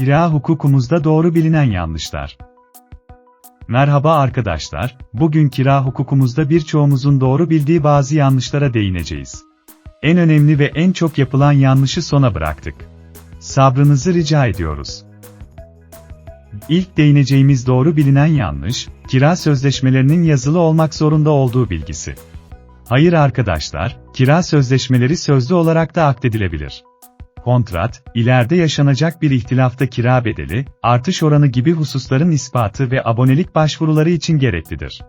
Kira hukukumuzda doğru bilinen yanlışlar. Merhaba arkadaşlar, bugün kira hukukumuzda birçoğumuzun doğru bildiği bazı yanlışlara değineceğiz. En önemli ve en çok yapılan yanlışı sona bıraktık. Sabrınızı rica ediyoruz. İlk değineceğimiz doğru bilinen yanlış, kira sözleşmelerinin yazılı olmak zorunda olduğu bilgisi. Hayır arkadaşlar, kira sözleşmeleri sözlü olarak da akdedilebilir. Kontrat, ileride yaşanacak bir ihtilafta kira bedeli, artış oranı gibi hususların ispatı ve abonelik başvuruları için gereklidir.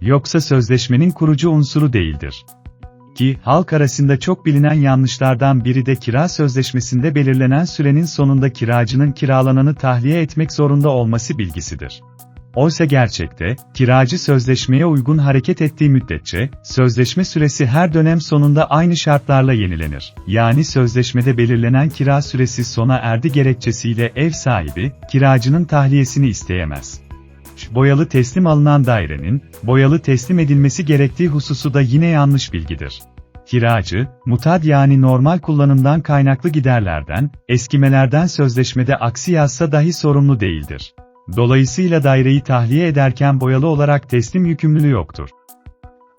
Yoksa sözleşmenin kurucu unsuru değildir. Ki, halk arasında çok bilinen yanlışlardan biri de kira sözleşmesinde belirlenen sürenin sonunda kiracının kiralananı tahliye etmek zorunda olması bilgisidir. Oysa gerçekte, kiracı sözleşmeye uygun hareket ettiği müddetçe, sözleşme süresi her dönem sonunda aynı şartlarla yenilenir. Yani sözleşmede belirlenen kira süresi sona erdi gerekçesiyle ev sahibi, kiracının tahliyesini isteyemez. Boyalı teslim alınan dairenin, boyalı teslim edilmesi gerektiği hususu da yine yanlış bilgidir. Kiracı, mutad yani normal kullanımdan kaynaklı giderlerden, eskimelerden sözleşmede aksi yazsa dahi sorumlu değildir. Dolayısıyla daireyi tahliye ederken boyalı olarak teslim yükümlülüğü yoktur.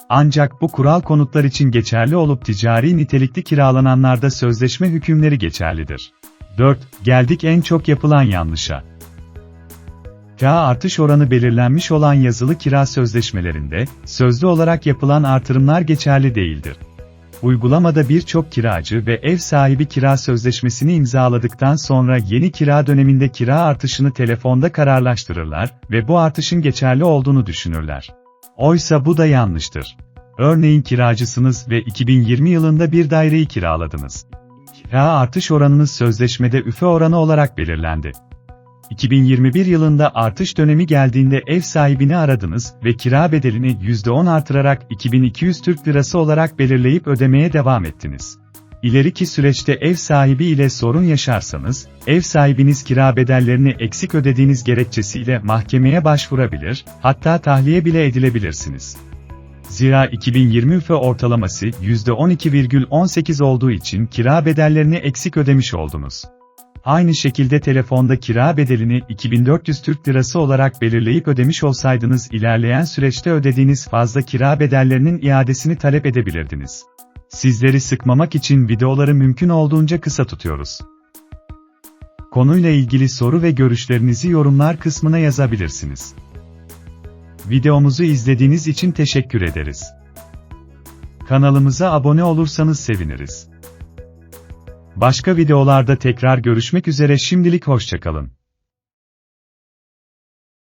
Ancak bu kural konutlar için geçerli olup ticari nitelikli kiralananlarda sözleşme hükümleri geçerlidir. 4. Geldik en çok yapılan yanlışa. Kira artış oranı belirlenmiş olan yazılı kira sözleşmelerinde, sözlü olarak yapılan artırımlar geçerli değildir. Uygulamada birçok kiracı ve ev sahibi kira sözleşmesini imzaladıktan sonra yeni kira döneminde kira artışını telefonda kararlaştırırlar ve bu artışın geçerli olduğunu düşünürler. Oysa bu da yanlıştır. Örneğin kiracısınız ve 2020 yılında bir daireyi kiraladınız. Kira artış oranınız sözleşmede üfe oranı olarak belirlendi. 2021 yılında artış dönemi geldiğinde ev sahibini aradınız ve kira bedelini %10 artırarak 2200 Türk Lirası olarak belirleyip ödemeye devam ettiniz. İleriki süreçte ev sahibi ile sorun yaşarsanız, ev sahibiniz kira bedellerini eksik ödediğiniz gerekçesiyle mahkemeye başvurabilir, hatta tahliye bile edilebilirsiniz. Zira 2020 üfe ortalaması %12,18 olduğu için kira bedellerini eksik ödemiş oldunuz. Aynı şekilde telefonda kira bedelini 2400 Türk Lirası olarak belirleyip ödemiş olsaydınız ilerleyen süreçte ödediğiniz fazla kira bedellerinin iadesini talep edebilirdiniz. Sizleri sıkmamak için videoları mümkün olduğunca kısa tutuyoruz. Konuyla ilgili soru ve görüşlerinizi yorumlar kısmına yazabilirsiniz. Videomuzu izlediğiniz için teşekkür ederiz. Kanalımıza abone olursanız seviniriz. Başka videolarda tekrar görüşmek üzere şimdilik hoşçakalın.